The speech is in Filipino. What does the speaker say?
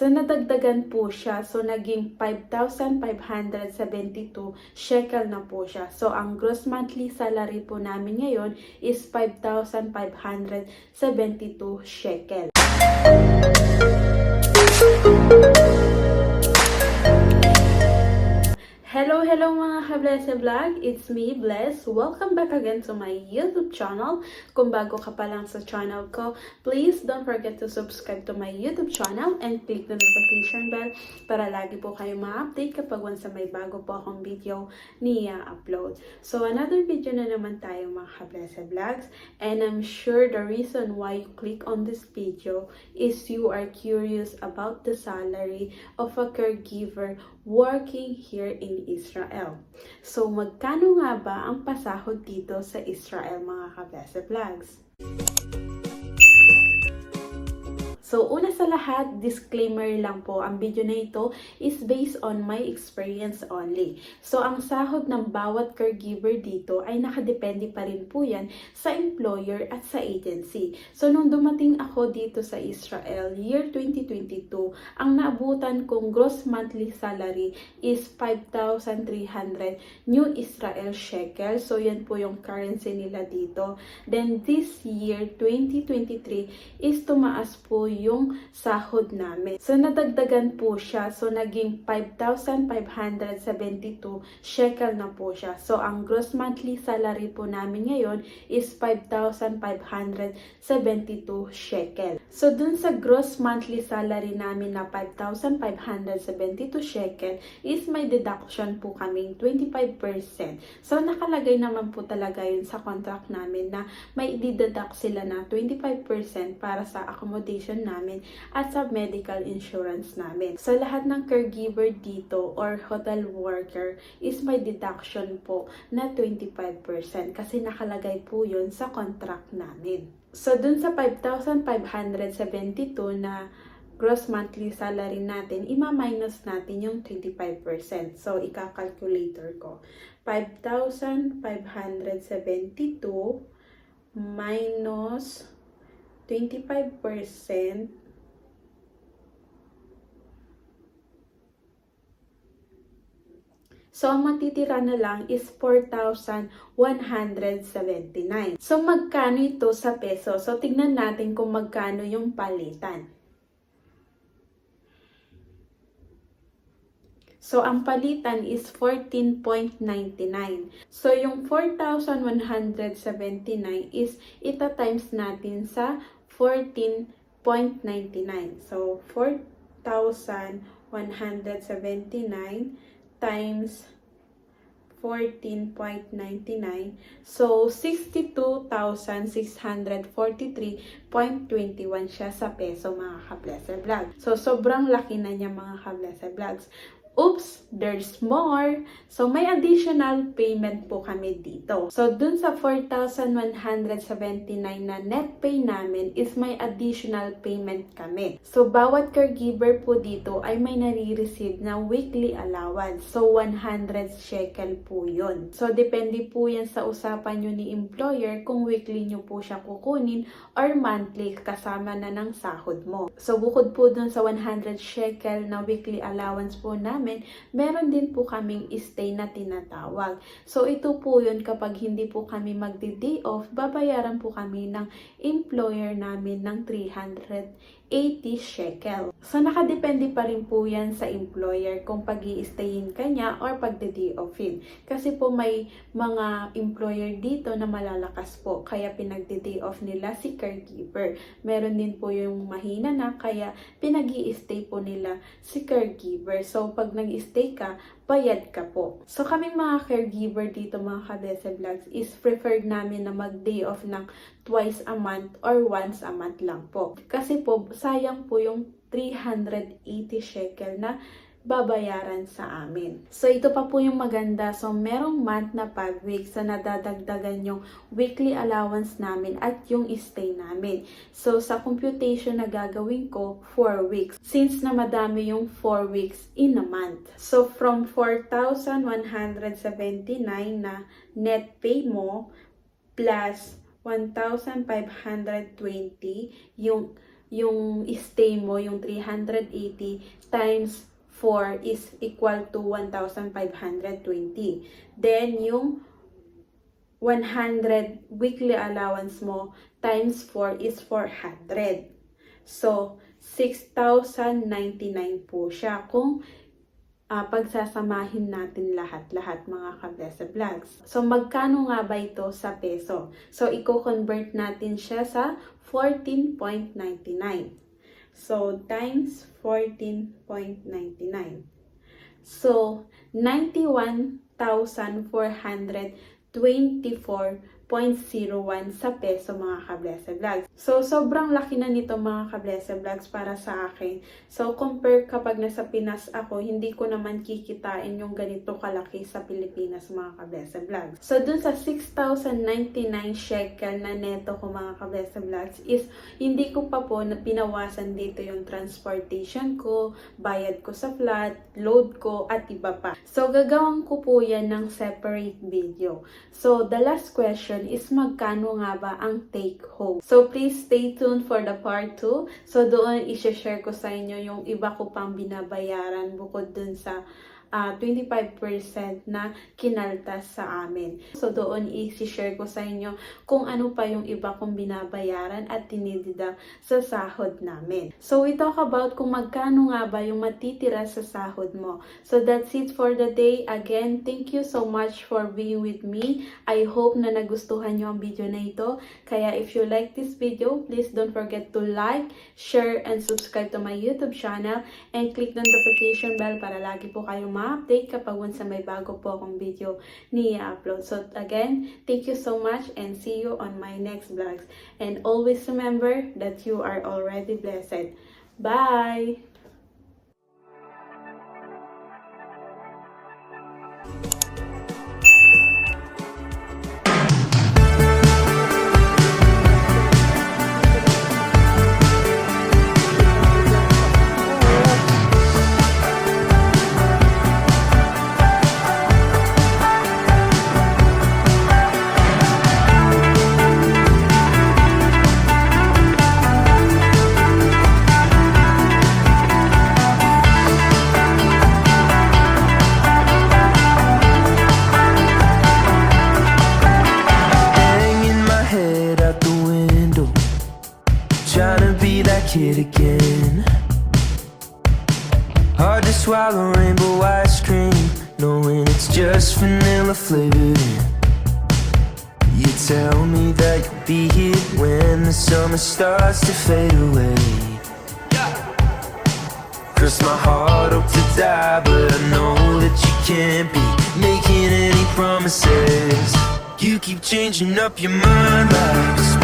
So, nadagdagan po siya. So, naging 5,572 shekel na po siya. So, ang gross monthly salary po namin ngayon is 5,572 shekel. Hello, hello mga ka-Bless Vlog! It's me, Bless. Welcome back again to my YouTube channel. Kung bago ka pa lang sa channel ko, please don't forget to subscribe to my YouTube channel and click the notification bell para lagi po kayo ma-update kapag once may bago po akong video niya upload. So, another video na naman tayo mga ka-Bless Vlogs and I'm sure the reason why you click on this video is you are curious about the salary of a caregiver working here in Israel. So, magkano nga ba ang pasahod dito sa Israel mga kabese vlogs? So, una sa lahat, disclaimer lang po, ang video na ito is based on my experience only. So, ang sahod ng bawat caregiver dito ay nakadepende pa rin po yan sa employer at sa agency. So, nung dumating ako dito sa Israel, year 2022, ang naabutan kong gross monthly salary is 5,300 New Israel shekel. So, yan po yung currency nila dito. Then, this year, 2023, is tumaas po yung sahod namin. So, nadagdagan po siya. So, naging 5,572 shekel na po siya. So, ang gross monthly salary po namin ngayon is 5,572 shekel. So, dun sa gross monthly salary namin na 5,572 shekel is may deduction po kaming 25%. So, nakalagay naman po talaga yun sa contract namin na may dideduct sila na 25% para sa accommodation namin at sa medical insurance namin. So, lahat ng caregiver dito or hotel worker is may deduction po na 25% kasi nakalagay po yun sa contract namin. So, dun sa 5,572 na gross monthly salary natin, ima-minus natin yung 25%. So, ika-calculator ko. 5,572 minus 25% So, ang matitira na lang is 4,179. So, magkano ito sa peso? So, tignan natin kung magkano yung palitan. So, ang palitan is 14.99. So, yung 4,179 is ita times natin sa 14.99. So, 4,179 times 14.99. So, 62,643.21 siya sa peso mga ka-Blessed Vlog. So, sobrang laki na niya mga ka-Blessed Vlogs. Oops, there's more. So, may additional payment po kami dito. So, dun sa 4,179 na net pay namin is may additional payment kami. So, bawat caregiver po dito ay may nare-receive na weekly allowance. So, 100 shekel po yun. So, depende po yan sa usapan nyo ni employer kung weekly nyo po siya kukunin or monthly kasama na ng sahod mo. So, bukod po dun sa 100 shekel na weekly allowance po namin, meron din po kaming stay na tinatawag. So, ito po yun kapag hindi po kami magdi-day off, babayaran po kami ng employer namin ng 380 shekel. So, nakadepende pa rin po yan sa employer kung pag stayin ka niya or pagdi-day offin. Kasi po may mga employer dito na malalakas po, kaya pinagdi-day off nila si caregiver. Meron din po yung mahina na, kaya pinag stay po nila si caregiver. So, pag nag-stay ka, bayad ka po. So, kaming mga caregiver dito mga Kadese Vlogs is preferred namin na mag-day off ng twice a month or once a month lang po. Kasi po, sayang po yung 380 shekel na babayaran sa amin. So, ito pa po yung maganda. So, merong month na 5 weeks na nadadagdagan yung weekly allowance namin at yung stay namin. So, sa computation na gagawin ko, 4 weeks. Since na madami yung 4 weeks in a month. So, from 4,179 na net pay mo plus 1,520 yung yung stay mo, yung 380 times 4 is equal to 1,520. Then, yung 100 weekly allowance mo times 4 is 400. So, 6,099 po siya kung ah, pagsasamahin natin lahat-lahat mga kablesa vlogs. So, magkano nga ba ito sa peso? So, i-convert natin siya sa 14.99. So, times 14.99. So, 91,424.01 sa peso mga kablesa vlogs. So, sobrang laki na nito mga kablesa vlogs para sa akin. So, compare kapag nasa Pinas ako, hindi ko naman kikitain yung ganito kalaki sa Pilipinas mga kablesa vlogs. So, dun sa 6,099 shekel na neto ko mga kablesa vlogs is hindi ko pa po na pinawasan dito yung transportation ko, bayad ko sa flat, load ko, at iba pa. So, gagawin ko po yan ng separate video. So, the last question is magkano nga ba ang take home? So, please stay tuned for the part 2. So, doon i-share ko sa inyo yung iba ko pang binabayaran bukod dun sa ah, 25% na kinaltas sa amin. So, doon i-share ko sa inyo kung ano pa yung iba kong binabayaran at tinidida sa sahod namin. So, we talk about kung magkano nga ba yung matitira sa sahod mo. So, that's it for the day. Again, thank you so much for being with me. I hope na nagustuhan nyo ang video na ito. Kaya if you like this video, please don't forget to like, share, and subscribe to my YouTube channel and click the notification bell para lagi po kayong ma-update kapag once may bago po akong video ni upload So again, thank you so much and see you on my next vlogs. And always remember that you are already blessed. Bye! Swallow rainbow ice cream, knowing it's just vanilla flavored. You tell me that you'll be here when the summer starts to fade away. Cross my heart hope to die, but I know that you can't be making any promises. You keep changing up your mind like